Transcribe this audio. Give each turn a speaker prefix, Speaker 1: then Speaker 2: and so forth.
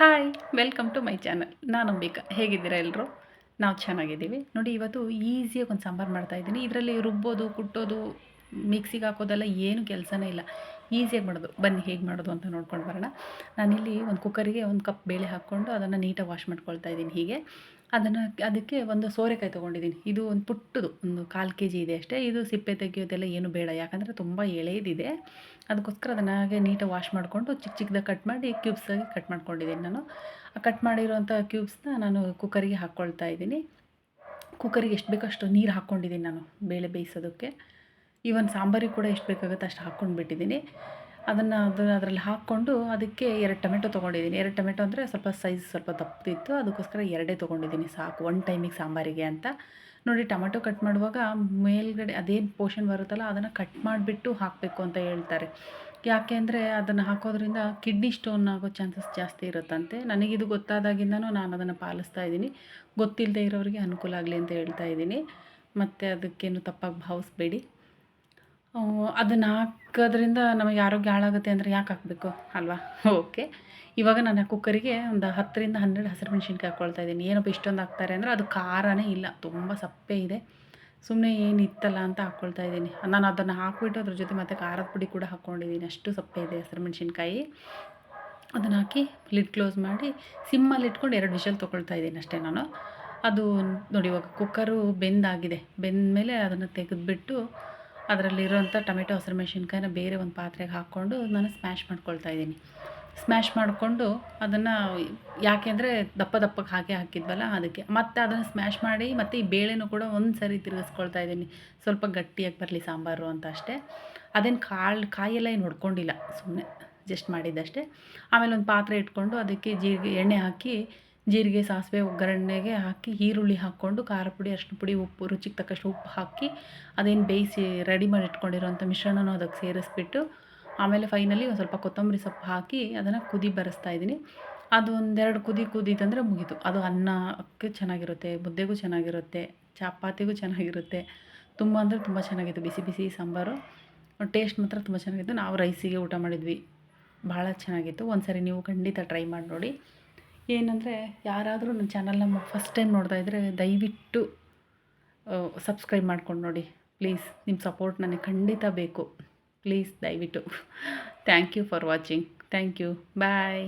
Speaker 1: Hi welcome to my channel ನಾನು ಅಂಬಿಕಾ. ಹೇಗಿದ್ದೀರಾ ಎಲ್ಲರೂ ನಾವು ಚೆನ್ನಾಗಿದ್ದೀವಿ. ನೋಡಿ, ಇವತ್ತು ಈಸಿಯಾಗಿ ಒಂದು ಸಾಂಬಾರು ಮಾಡ್ತಾಯಿದ್ದೀನಿ ಇದರಲ್ಲಿ ರುಬ್ಬೋದು, ಕುಟ್ಟೋದು ಮಿಕ್ಸಿಗೆ ಹಾಕೋದೆಲ್ಲ ಏನು ಕೆಲಸನೇ ಇಲ್ಲ. ಈಸಿಯಾಗಿ ಮಾಡೋದು. ಬನ್ನಿ, ಹೇಗೆ ಮಾಡೋದು ಅಂತ ನೋಡ್ಕೊಂಡು ಬರೋಣ. ನಾನಿಲ್ಲಿ ಒಂದು ಕುಕ್ಕರಿಗೆ ಒಂದು ಕಪ್ ಬೇಳೆ ಹಾಕ್ಕೊಂಡು ಅದನ್ನು ನೀಟಾಗಿ ವಾಶ್ ಮಾಡ್ಕೊಳ್ತಾ ಇದ್ದೀನಿ ಹೀಗೆ. ಅದನ್ನು ಅದಕ್ಕೆ ಒಂದು ಸೋರೆಕಾಯಿ ತೊಗೊಂಡಿದ್ದೀನಿ. ಇದು ಒಂದು ಪುಟ್ಟದು, ಒಂದು ಕಾಲು ಕೆ ಜಿ ಇದೆ ಅಷ್ಟೇ. ಇದು ಸಿಪ್ಪೆ ತೆಗೆಯೋದೆಲ್ಲ ಏನು ಬೇಡ. ಯಾಕಂದರೆ ತುಂಬ ಎಳೆಯದಿದೆ. ಅದಕ್ಕೋಸ್ಕರ ಅದನ್ನು ಹಾಗೆ ನೀಟಾಗಿ ವಾಶ್ ಮಾಡಿಕೊಂಡು ಚಿಕ್ಕ ಚಿಕ್ಕದಾಗ ಕಟ್ ಮಾಡಿ ಕ್ಯೂಬ್ಸಾಗಿ ಕಟ್ ಮಾಡ್ಕೊಂಡಿದ್ದೀನಿ ನಾನು. ಆ ಕಟ್ ಮಾಡಿರೋಂಥ ಕ್ಯೂಬ್ಸ್ನ ನಾನು ಕುಕ್ಕರಿಗೆ ಹಾಕ್ಕೊಳ್ತಾ ಇದ್ದೀನಿ. ಕುಕ್ಕರಿಗೆ ಎಷ್ಟು ಬೇಕೋ ಅಷ್ಟು ನೀರು ಹಾಕ್ಕೊಂಡಿದ್ದೀನಿ ನಾನು ಬೇಳೆ ಬೇಯಿಸೋದಕ್ಕೆ. ಈವನ್ ಸಾಂಬಾರಿಗೆ ಕೂಡ ಎಷ್ಟು ಬೇಕಾಗುತ್ತೆ ಅಷ್ಟು ಹಾಕ್ಕೊಂಡು ಬಿಟ್ಟಿದ್ದೀನಿ. ಅದನ್ನು ಅದು ಅದರಲ್ಲಿ ಹಾಕ್ಕೊಂಡು ಅದಕ್ಕೆ ಎರಡು ಟೊಮೆಟೊ ತೊಗೊಂಡಿದ್ದೀನಿ. ಎರಡು ಟೊಮೆಟೊ ಅಂದರೆ ಸ್ವಲ್ಪ ಸೈಜ್ ಸ್ವಲ್ಪ ತಪ್ಪಿತ್ತು ಅದಕ್ಕೋಸ್ಕರ ಎರಡೇ ತೊಗೊಂಡಿದ್ದೀನಿ ಸಾಕು. ಒನ್ ಟೈಮಿಗೆ ಸಾಂಬಾರಿಗೆ ಅಂತ. ನೋಡಿ, ಟೊಮೆಟೊ ಕಟ್ ಮಾಡುವಾಗ ಮೇಲ್ಗಡೆ ಅದೇನು ಪೋರ್ಷನ್ ಬರುತ್ತಲ್ಲ, ಅದನ್ನು ಕಟ್ ಮಾಡಿಬಿಟ್ಟು ಹಾಕಬೇಕು ಅಂತ ಹೇಳ್ತಾರೆ. ಯಾಕೆ ಅಂದರೆ ಅದನ್ನು ಹಾಕೋದ್ರಿಂದ ಕಿಡ್ನಿ ಸ್ಟೋನ್ ಆಗೋ ಚಾನ್ಸಸ್ ಜಾಸ್ತಿ ಇರುತ್ತಂತೆ. ನನಗಿದು ಗೊತ್ತಾದಾಗಿಂದನೂ ನಾನು ಅದನ್ನು ಪಾಲಿಸ್ತಾ ಇದ್ದೀನಿ. ಗೊತ್ತಿಲ್ಲದೆ ಇರೋರಿಗೆ ಅನುಕೂಲ ಆಗಲಿ ಅಂತ ಹೇಳ್ತಾ ಇದ್ದೀನಿ. ಮತ್ತು ಅದಕ್ಕೇನು ತಪ್ಪಾಗಿ ಭಾವಿಸ್ಬೇಡಿ. ಅದನ್ನು ಹಾಕೋದ್ರಿಂದ ನಮಗೆ ಆರೋಗ್ಯ ಹಾಳಾಗುತ್ತೆ ಅಂದರೆ ಯಾಕೆ ಹಾಕಬೇಕು ಅಲ್ವಾ? ಓಕೆ. ಇವಾಗ ನಾನು ಕುಕ್ಕರಿಗೆ ಒಂದು ಹತ್ತರಿಂದ ಹನ್ನೆರಡು ಹಸಿರು ಮೆಣಸಿನ್ಕಾಯಿ ಹಾಕ್ಕೊಳ್ತಾ ಇದ್ದೀನಿ. ಏನಪ್ಪ ಇಷ್ಟೊಂದು ಹಾಕ್ತಾರೆ ಅಂದರೆ ಅದು ಖಾರನೇ ಇಲ್ಲ. ತುಂಬ ಸಪ್ಪೆ ಇದೆ. ಸುಮ್ಮನೆ ಏನು ಇತ್ತಲ್ಲ ಅಂತ ಹಾಕ್ಕೊಳ್ತಾ ಇದ್ದೀನಿ. ನಾನು ಅದನ್ನು ಹಾಕ್ಬಿಟ್ಟು ಅದ್ರ ಜೊತೆ ಮತ್ತು ಖಾರದ ಪುಡಿ ಕೂಡ ಹಾಕ್ಕೊಂಡಿದ್ದೀನಿ ಅಷ್ಟು ಸಪ್ಪೆ ಇದೆ ಹಸಿರು ಮೆಣಸಿನ್ಕಾಯಿ ಅದನ್ನು ಹಾಕಿ ಲಿಡ್ ಕ್ಲೋಸ್ ಮಾಡಿ ಸಿಮ್ಮಲ್ಲಿ ಇಟ್ಕೊಂಡು ಎರಡು ವಿಷಲ್ ತೊಗೊಳ್ತಾ ಇದ್ದೀನಿ ಅಷ್ಟೇ ನಾನು. ಅದು ನೋಡಿ ಇವಾಗ ಕುಕ್ಕರು ಬೆಂದಾಗಿದೆ. ಬೆಂದ ಮೇಲೆ ಅದನ್ನು ತೆಗೆದುಬಿಟ್ಟು ಅದರಲ್ಲಿರೋಂಥ ಟೊಮೆಟೊ, ಹಸಿರು ಮೆಣಸಿನ್ಕಾಯಿನ ಬೇರೆ ಒಂದು ಪಾತ್ರೆಗೆ ಹಾಕ್ಕೊಂಡು ನಾನು ಸ್ಮ್ಯಾಶ್ ಮಾಡ್ಕೊಳ್ತಾ ಇದ್ದೀನಿ. ಸ್ಮ್ಯಾಶ್ ಮಾಡಿಕೊಂಡು ಅದನ್ನು ಯಾಕೆಂದರೆ ದಪ್ಪ ದಪ್ಪಕ್ಕೆ ಹಾಗೆ ಹಾಕಿದ್ವಲ್ಲ, ಅದಕ್ಕೆ. ಮತ್ತು ಅದನ್ನು ಸ್ಮ್ಯಾಶ್ ಮಾಡಿ ಮತ್ತು ಈ ಬೇಳೆನೂ ಕೂಡ ಒಂದು ಸರಿ ತಿರುಗಿಸ್ಕೊಳ್ತಾ ಇದ್ದೀನಿ. ಸ್ವಲ್ಪ ಗಟ್ಟಿಯಾಗಿ ಬರಲಿ ಸಾಂಬಾರು ಅಂತ ಅಷ್ಟೇ. ಅದೇನು ಕಾಳು, ಕಾಯೆಲ್ಲ ಏನು ಹೊಡ್ಕೊಂಡಿಲ್ಲ ಸುಮ್ಮನೆ ಜಸ್ಟ್ ಮಾಡಿದ್ದಷ್ಟೇ. ಆಮೇಲೆ ಒಂದು ಪಾತ್ರೆ ಇಟ್ಕೊಂಡು ಅದಕ್ಕೆ ಜೀರಿಗೆ ಎಣ್ಣೆ ಹಾಕಿ ಜೀರಿಗೆ, ಸಾಸಿವೆ, ಒಗ್ಗರಣೆಗೆ ಹಾಕಿ ಈರುಳ್ಳಿ ಹಾಕ್ಕೊಂಡು ಖಾರ ಪುಡಿ ಅರಿಶಿನ ಪುಡಿ, ಉಪ್ಪು, ರುಚಿಗೆ ತಕ್ಕಷ್ಟು ಉಪ್ಪು ಹಾಕಿ ಅದೇನು ಬೇಯಿಸಿ ರೆಡಿ ಮಾಡಿ ಇಟ್ಕೊಂಡಿರೋಂಥ ಮಿಶ್ರಣನೂ ಅದಕ್ಕೆ ಸೇರಿಸ್ಬಿಟ್ಟು ಆಮೇಲೆ ಫೈನಲಿ ಒಂದು ಸ್ವಲ್ಪ ಕೊತ್ತಂಬರಿ ಸೊಪ್ಪು ಹಾಕಿ ಅದನ್ನು ಕುದಿ ಬರೆಸ್ತಾ ಇದ್ದೀನಿ. ಅದು ಒಂದೆರಡು ಕುದಿ ಕುದೀತಂದರೆ ಮುಗೀತು. ಅದು ಅನ್ನಕ್ಕೆ ಚೆನ್ನಾಗಿರುತ್ತೆ, ಮುದ್ದೆಗೂ ಚೆನ್ನಾಗಿರುತ್ತೆ, ಚಪಾತಿಗೂ ಚೆನ್ನಾಗಿರುತ್ತೆ. ತುಂಬ ಅಂದರೆ ತುಂಬ ಚೆನ್ನಾಗಿತ್ತು. ಬಿಸಿ ಬಿಸಿ ಸಾಂಬಾರು. ಟೇಸ್ಟ್ ಮಾತ್ರ ತುಂಬ ಚೆನ್ನಾಗಿತ್ತು. ನಾವು ರೈಸಿಗೆ ಊಟ ಮಾಡಿದ್ವಿ. ಭಾಳ ಚೆನ್ನಾಗಿತ್ತು. ಒಂದು ಸರಿ ನೀವು ಖಂಡಿತ ಟ್ರೈ ಮಾಡಿ ನೋಡಿ. ಏನಂದರೆ ಯಾರಾದರೂ ನನ್ನ ಚಾನಲ್ನ ಫಸ್ಟ್ ಟೈಮ್ ನೋಡ್ತಾ ಇದ್ದರೆ ದಯವಿಟ್ಟು ಸಬ್ಸ್ಕ್ರೈಬ್ ಮಾಡ್ಕೊಂಡು ನೋಡಿ. ಪ್ಲೀಸ್ ನಿಮ್ಮ ಸಪೋರ್ಟ್ ನನಗೆ ಖಂಡಿತ ಬೇಕು. ಪ್ಲೀಸ್ ದಯವಿಟ್ಟು. Thank you for watching thank you bye